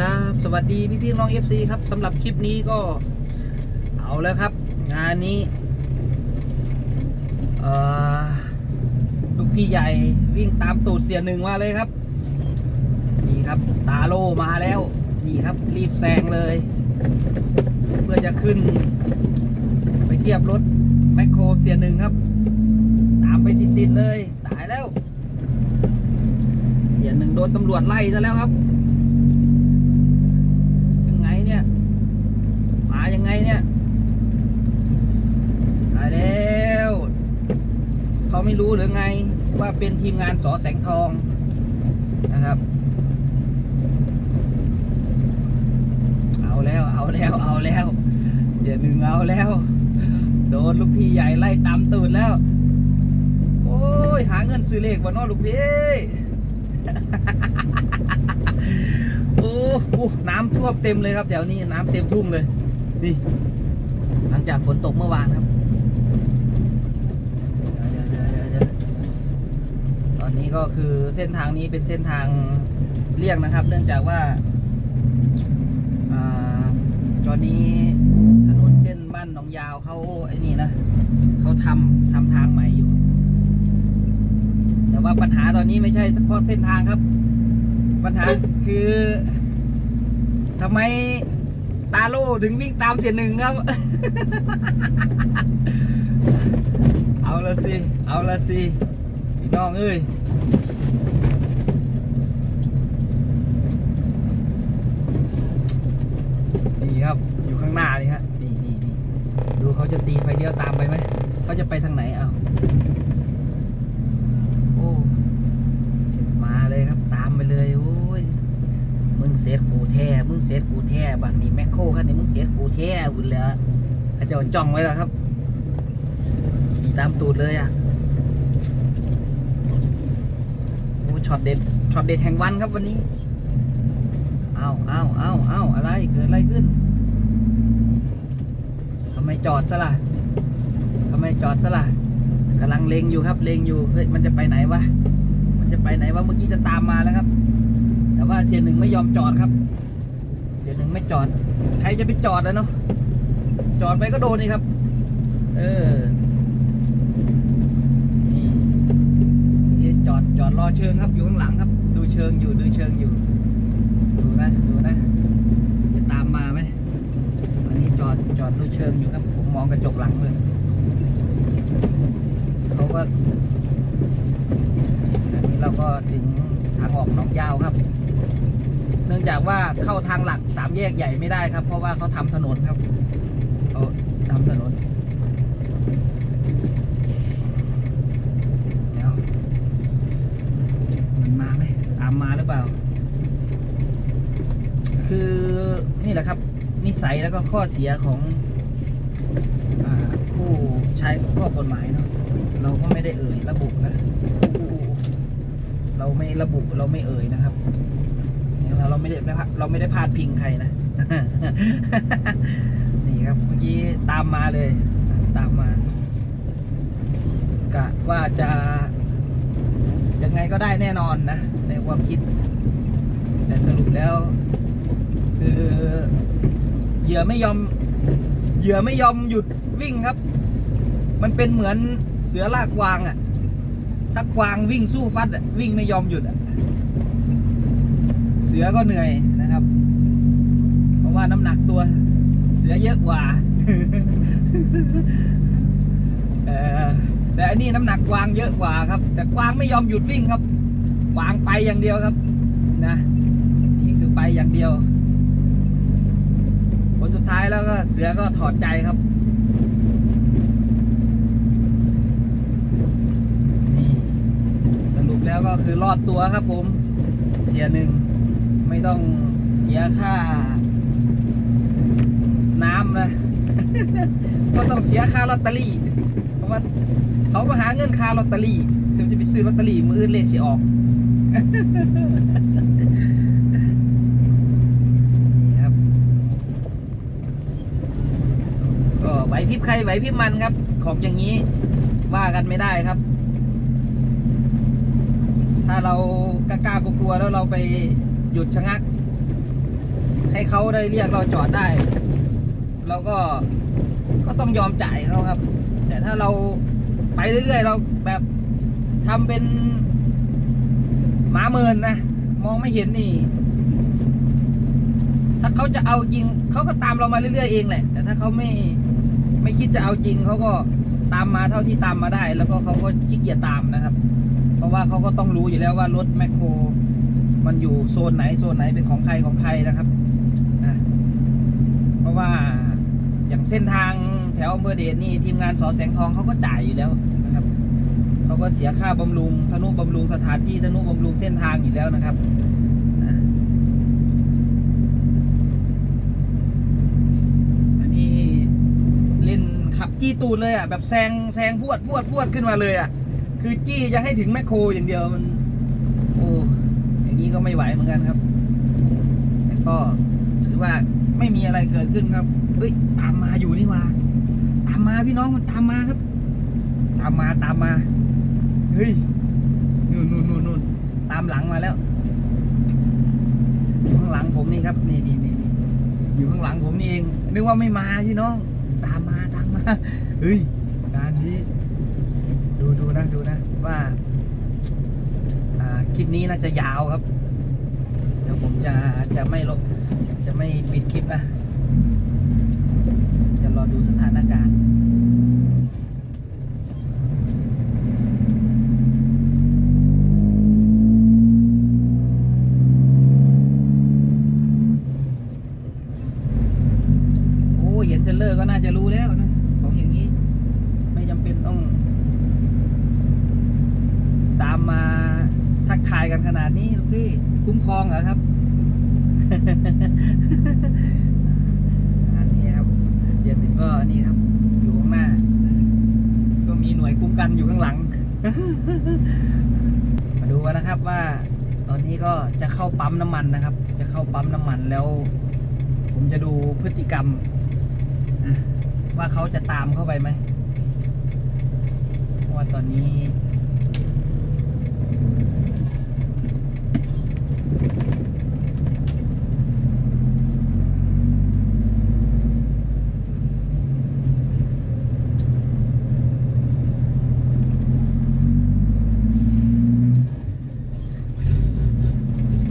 ครับ สวัสดีพี่พี่น้อง FC ครับสำหรับคลิปนี้ก็เอาแล้วครับ งานนี้ลูกพี่ใหญ่วิ่งตามตูดเสียหนึ่งมาเลยครับ นี่ครับ ตาโลมาแล้ว นี่ครับ รีบแซงเลย เพื่อจะขึ้น ไปเทียบรถแมคโครเสียหนึ่งครับ ตามไปติดๆเลย ตายแล้ว เสียหนึ่งโดนตำรวจไล่ซะแล้วครับ ไม่รู้หรือไงว่าเป็นทีมงานสอแสงทองนะครับ เอาแล้วเอาแล้วเอาแล้วเดี๋ยวหนึ่งเอาแล้ว โดนลูกพี่ใหญ่ไล่ตามตูดแล้ว โอ้ยหาเงินซื้อเลขวันนอลูกพี่โอ้โหน้ำท่วมเต็มเลยครับแถวนี้น้ำเต็มทุ่งเลย นี่ หลังจากฝนตกเมื่อวานครับเดี๋ยวเดี๋ยวเดี๋ยวเดี๋ยวตอ นนี้ก็คือเส้นทางนี้เป็นเส้นทางเลี่ยงนะครับ เนื่องจากว่าอตอนนี้ถนนเส้นบ้านหนองยาวเขาไอ้นี่นะเขาทำทำทางใหม่อยู่ แต่ว่าปัญหาตอนนี้ไม่ใช่เฉพาะเส้นทางครับ ปัญหาคือทำไมตาโลถึงวิ่งตามเสียหนึ่งครับ เอาละสิ เอาละสิ พี่น้องเอ้ยนี่ครับอยู่ข้างหน้านี่ฮะนี่นี่นี่ดูเขาจะตีไฟเลี้ยวตามไปไหมเขาจะไปทางไหนเอาโอ้มาเลยครับตามไปเลยโอ้ยมึงเซตกูแท้มึงเซตกูแท้บักนี่แมคโครคันนี้มึงเซตกูแท้หุ่นเลยเขาเจะจ้องไว้แล้วครับขี่ตามตูดเลยอะ โอ้ ช็อตเด็ดช็อตเด็ดแห่งวันครับวันนี้เอาเอาเอาเอาอะไรเกิดอะไรขึ้นทำไมจอดซะล่ะทำไมจอดซะล่ะกำลังเลงอยู่ครับเลงอยู่เฮ้ยมันจะไปไหนวะมันจะไปไหนวะเมื่อกี้จะตามมาแล้วครับ แต่ว่าเสียหนึ่งไม่ยอมจอดครับ เสียหนึ่งไม่จอด ใครจะไปจอดแล้วเนาะจอดไปก็โดนนี่ครับ เออ นี่นี่ จอดรอเชิงครับอยู่ข้างหลังครับ ดูเชิงอยู่ดูเชิงอยู่ ดูนะดูนะ จะตามมาไหมอันนี้จอดจอดดูเชิงอยู่ครับ ผมมองกระจกหลังเลยเขาก็อันนี้เราก็ถึงทางออกหนองยาวครับ เนื่องจากว่าเข้าทางหลักสามแยกใหญ่ไม่ได้ครับ เพราะว่าเขาทำถนนครับเขาทำถนนเดี๋ยวมันมาไหมตามมาหรือเปล่า คือนี่แหละครับ นิ สัยแล้วก็ข้อเสียของอผู้ใช้ข้อกฎหมายเนาะเราก็ไม่ได้เอ่ยระบุนะอู้เราไม่ระบุเราไม่เอ่ยนะครับเราเราไม่ได้เราไม่ได้พาดพิงใครนะนี่ครับเมื่อกี้ตามมาเลย ตามมากะว่าจะยังไงก็ได้แน่นอนนะ ในความคิด แต่สรุปแล้ว คือ เหยื่อไม่ยอม เหยื่อไม่ยอมหยุดวิ่งครับ มันเป็นเหมือนเสือลากวางอะ่ะ ถ้ากวางวิ่งสู้ฟัดอะวิ่งไม่ยอมหยุดอะ่ะ เสือก็เหนื่อยนะครับ เพราะว่าน้ำหนักตัว เสือเยอะกว่าแต่อันนี้น้ำหนักกวางเยอะกว่าครับ แต่กวางไม่ยอมหยุดวิ่งครับกวางไปอย่างเดียวครับ นะ นี่คือไปอย่างเดียว ผลสุดท้ายแล้วก็เสือก็ถอดใจครับ นี่สรุปแล้วก็คือรอดตัวครับผม เสียหนึ่ง ไม่ต้องเสียค่า น้ำนะ ก็ต้องเสียค่าลอตเตอรี่ เพราะว่าเขามาหาเงินค่าลอตเตอรี่ซึ่งจะไปซื้อลอตเตอรี่มืออื่นเลขสิออก นี่ครับ ก็ไหว พริบใครไหวพริบมันครับ ของอย่างนี้ว่ากันไม่ได้ครับ ถ้าเรากล้ากลัวแล้วเราไปหยุดชะงัก ให้เขาได้เรียกเราจอดได้เราก็ก็ต้องยอมจ่ายเขาครับ แต่ถ้าเราไปเรื่อยๆ เราแบบทำเป็นหมาเมินนะ มองไม่เห็นนี่ ถ้าเขาจะเอาจริงเขาก็ตามเรามาเรื่อยๆเองแหละ แต่ถ้าเขาไม่ ไม่คิดจะเอาจริงเขาก็ตามมาเท่าที่ตามมาได้ แล้วก็เขาก็ขี้เกียจตามนะครับ เพราะว่าเขาก็ต้องรู้อยู่แล้วว่ารถแมคโคร มันอยู่โซนไหนโซนไหนเป็นของใครของใครนะครับนะเพราะว่าอย่างเส้นทางแถวอำเภอเดชนี่ทีมงานสอแสงทองเขาก็จ่ายอยู่แล้วนะครับเขาก็เสียค่าบำรุงธนุบำรุงสถานที่ธนุบำรุงเส้นทางอยู่แล้วนะครับ จี้ตูนเลยอะแบบแซงแซงพวดพวดพวดขึ้นมาเลยอะ คือจี้จะให้ถึงแมคโครอย่างเดียวมัน โอ้อย่างนี้ก็ไม่ไหวเหมือนกันครับ แต่ก็ถือว่าไม่มีอะไรเกิดขึ้นครับเฮ้ยตามมาอยู่นี่ว่าตามมาพี่น้องมันตามมาครับ ตามมาตามมาเฮ้ยนู่นนู่นนู่นนู่นตามหลังมาแล้วอยู่ข้างหลังผมนี่ครับ นี่นี่นี่อยู่ข้างหลังผมนี่เอง นึกว่าไม่มาพี่น้อง ตามมาตามมาเฮ้ยการนี้ดูดูนะดูนะว่าคลิปนี้น่าจะยาวครับ เดี๋ยวผมจะจะไม่ลบจะไม่ปิดคลิปนะรอดูสถานการณ์ โอ้เห็นเทรลเลอร์ก็น่าจะรู้แล้วนะ ของอย่างนี้ ไม่จำเป็นต้อง ตามมา ทักทายกันขนาดนี้ลูกพี่คุ้มครองเหรอครับ อันนี้ครับเสียนหนึ่งก็นี่ครับ อยู่ข้างหน้า ก็มีหน่วยคุ้มกันอยู่ข้างหลัง มาดูกันนะครับว่า ตอนนี้ก็จะเข้าปั๊มน้ำมันนะครับ จะเข้าปั๊มน้ำมันแล้ว ผมจะดูพฤติกรรม ว่าเขาจะตามเข้าไปไหมว่าตอนนี้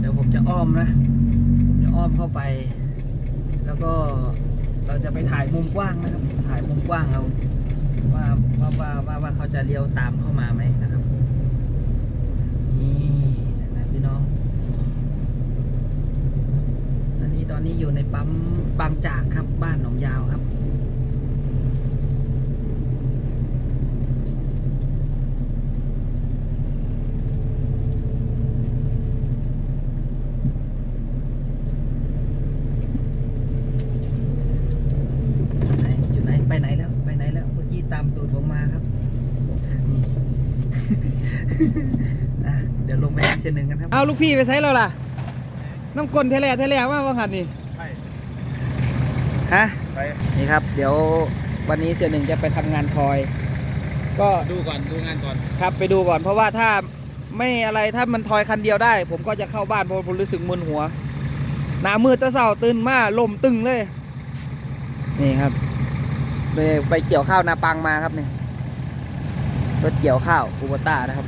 เดี๋ยวผมจะอ้อมนะผมจะอ้อมเข้า ไป แล้วก็เราจะไปถ่ายมุมกว้างนะครับ ถ่ายมุมกว้างเราว่าว่าว่าว่าว่าเขาจะเลี้ยวตามเข้ามาไหมนะครับนี่นะพี่น้อง อันนี้ตอนนี้อยู่ในปั๊มบางจากครับบ้านหนองยาวครับ ไหนอยู่ไหนไปไหนแล้วไปไหนแล้วเมื่อกี้ตามตูดผมมาครับนี่ อะ เดี๋ยวลงไปเส้นหนึ่งกันครับ เอาลูกพี่ไปใช้เราล่ะ น้ำกลนเทเลเทเลว่าว่าหันนี่ไปฮะไปนี่ครับ เดี๋ยววันนี้เสียหนึ่งจะไปทำงานทอย ก็ดูก่อนดูงานก่อนครับไปดูก่อน เพราะว่าถ้าไม่อะไรถ้ามันทอยคันเดียวได้ ผมก็จะเข้าบ้านเพราะผมรู้สึกมึนหัวหน้ามืดแตะเสาตื่นมาลมตึงเลย นี่ครับ ไปไปเกี่ยวข้าวนาปังมาครับนี่รถเกี่ยวข้าวคูโบต้านะครับ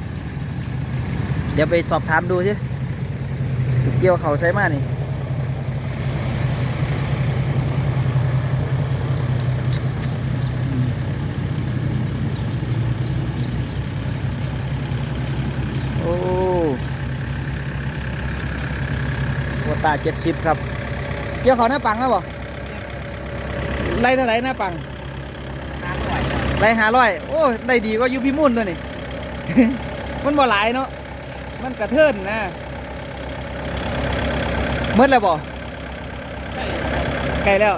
เดี๋ยวไปสอบถามดูสิเกี่ยวเขาใช้มานี่โอ้คูโบต้าเจ็ดสิบครับ เกี่ยวเขาหน้าปังครับบ่ไล่เท่าไหร่หน้าปังน้ำไหวไรหาร้อยโอ้ยได้ดีก็อยู่พิมุนตัวนี่ มันบ่หลายเนาะ มันกระเทินนะเมื่อแล้วบ่ใกล้แล้ว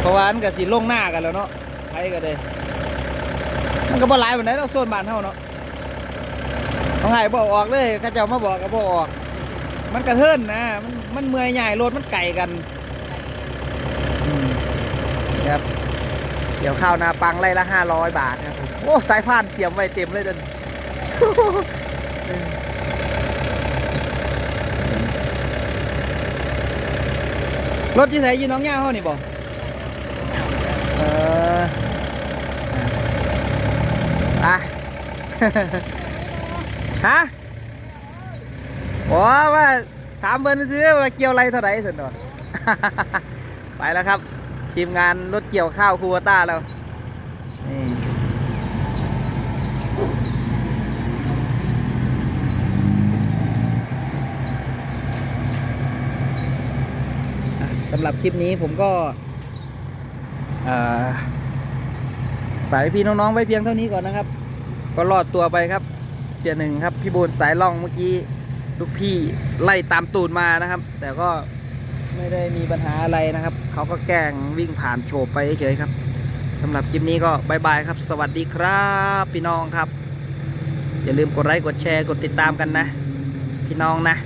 เพราะว่ามันก็สิลงหน้ากันแล้วเนาะใครก็ได้มันก็บ่หลายปานใดเนาะโซนบ้านเฮาเนาะต้องให้บ่ออกเลยเขาเจ้ามาบอกก็บ่ออก มันกระเทินนะ มันมันเมื่อยใหญ่รถมันไก่กันอืมครับเดี๋ยวข้าวนาปังไล่ละห้าร้อยบาทครับผมโอ้สายพานเตรียมไว้เต็มเลยจน รถที่ไหนอยู่น้องย่าเขานี่บอกเอออะฮะบอกว่าถามเบิร์นซื้อว่าเกี่ยวอะไรเท่าไหร่สุดหนอไปแล้วครับ ทีมงานรถเกี่ยวข้าวคูวต้าแล้วนี่ สำหรับคลิปนี้ผมก็เอ่อฝากพี่น้องๆไว้เพียงเท่านี้ก่อนนะครับ ก็รอดตัวไปครับ เสียหนึ่งครับ พี่บูนสายล่องเมื่อกี้ลูกพี่ไล่ตามตูดมานะครับ แต่ก็ไม่ได้มีปัญหาอะไรนะครับ เขาก็แกล้งวิ่งผ่านโฉบไปเฉยๆครับสำหรับคลิปนี้ก็บายบายครับ สวัสดีครับ พี่น้องครับ อย่าลืมกดไลค์กดแชร์กดติดตามกันนะ พี่น้องนะ